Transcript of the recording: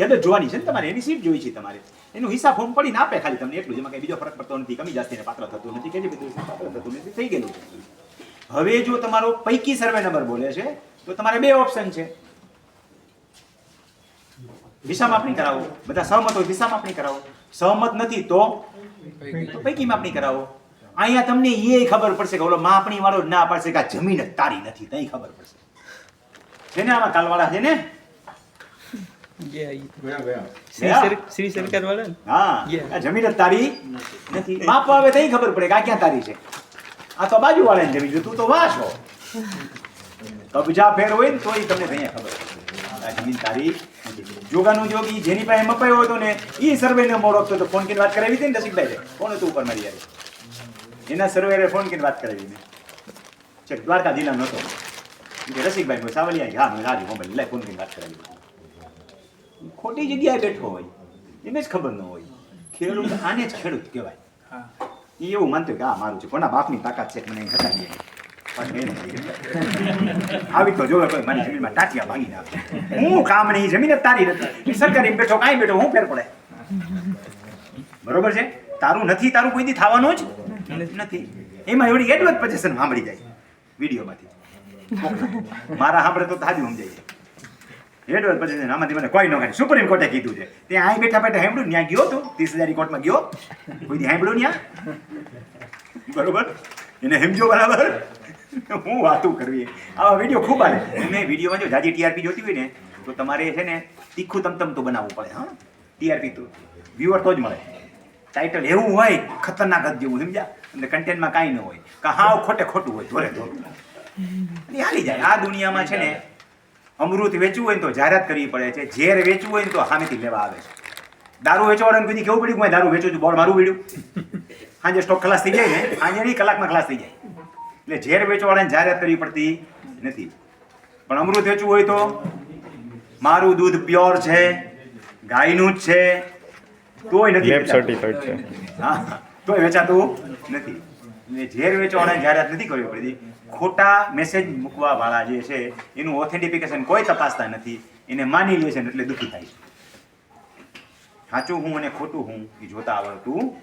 ખાલી જોવાની છે ને તમારે, એની સીટ જોઈ છે તમારે. એનું હિસાબ ફોર્મ પડીને આપે ખાલી તમને એટલું, જેમાં કઈ બીજો ફરક પડતો નથી, કમી જાસ્તીને પાત્ર થતું નથી કે પાત્ર થતું નથી, થઈ ગયેલું હવે જો તમારો પૈકી સર્વે નંબર બોલે છે, તો તમારે બે ઓપ્શન છે. દિશા માપણી કરાવો. બધા સહમત હોય દિશા માપણી કરાવો. સહમત નથી તો પૈકી માપણી કરાવો. અહીંયા તમને એ ખબર પડશે કે ઓલો માપણી વાળો ના પાડશે કે આ જમીન જ તારી નથી, તઈ ખબર પડશે. છે ને આમાં કાલવાળા છે ને Yeah, ઈ. ગયા ગયા શ્રી સરકાર વાળા હા. જમીન જ તારી? નથી. માપવા આવે તઈ ખબર પડે કે આ ક્યાં તારી છે. આ તો બાજુ વાળાની જમીન છે. તું તો વાસ હો કબજા ફેર હોય ને તોય તમને અહીંયા ખબર આ જમીન તારી જોગાનું જોગી જેની પાસે મપાયો હતો ને એ સર્વેને મોડ તો ફોન કરીને વાત કરાવી હતી ને રસિકભાઈ કોણ હતું ઉપર મારી યાર? એના સર્વેરે ફોન કરીને વાત કરાવી મેં. છે દ્વારકા જિલ્લાનો હતો. કે રસિકભાઈ સાવલિયા હા મેં રાજી મોબાઈલ લાય ફોન કરીને વાત કરાવી. ખોટી જગ્યાએ બેઠો હોય, એને જ ખબર ન હોય. ખેડૂત આને જ ખેડૂત કહેવાય. એ એવું માનતો કે, આ મારું છે, કોના બાપની તાકાત છે, મને પણ આવી તો જોવે કોઈ મારી જમીનમાં ટાટિયા ભાંગી નાખે. હું કામ નહીં જમીન જ તારી નથી. સરકારી બેઠો, કાંઈ બેઠો, હું ફેર પડે. બરોબર છે? તારું નથી, તારું કોઈ દી થવાનું જ નથી. એમાં એવડી એડવર્ટ પજેશન સાંભળી જાય, વિડીયોમાંથી. મારા સાંભળે તો તાજું સમજાય. એડવર્ટ પછી આમાંથી મને કોઈ ન કાઢે સુપ્રીમ કોર્ટે કીધું છે. ત્યાં અહીં બેઠા બેઠા હેમડું ત્યાં ગયો તું, ત્રીસ હજારી કોર્ટમાં ગયો. કોઈ હેમડું ત્યાં બરોબર? એને સમજો બરાબર? હું વાતું કરવી. આવા વીડિયો ખૂબ આવે. મેં વિડીયોમાં જો જાજી ટીઆરપી જોતી હોય ને, તો તમારે છે ને તીખું તમતમ તો બનાવવું પડે, હા? ટીઆરપી તો. વ્યુઅર તો જ મળે. ટાઇટલ એવું હોય, ખતરનાક જ જેવું, સમજ્યા? અને કન્ટેન્ટમાં કાંઈ ન હોય. કે હાવ ખોટે ખોટું હોય ધોરે ધોરું હાલી જાય. આ દુનિયામાં છે ને અમૃત વેચવું હોય ને તો જાહેરાત કરવી પડે છે. ઝેર વેચવું હોય ને તો સામેથી લેવા આવે છે. દારૂ વેચવાળાને કોઈ દી કેવું પડ્યું કે મેં દારૂ વેચું છું? બોર્ડ મારું પડ્યું. સાંજે સ્ટોક ખલાસ થઈ જાય ને સાંજે કલાકમાં ખલાસ થઈ જાય. એટલે ઝેર વેચવાળાને જાહેરાત કરવી પડતી નથી. પણ અમૃત વેચવું હોય તો મારું દૂધ પ્યોર છે ગાયનું જ છે. તોય નથી સર્ટિફાઈડ છે. હા તોય વેચાતું નથી. ઝેર વેચવાળાને જાહેરાત નથી કરવી પડતી. ખોટા મેસેજ મૂકવા વાળા જે છે, એનું ઓથેન્ટિફિકેશન કોઈ તપાસતા નથી. એને માની લે છે એટલે દુઃખી થાય છે. સાચું હું અને ખોટું હું એ જોતા આવડતું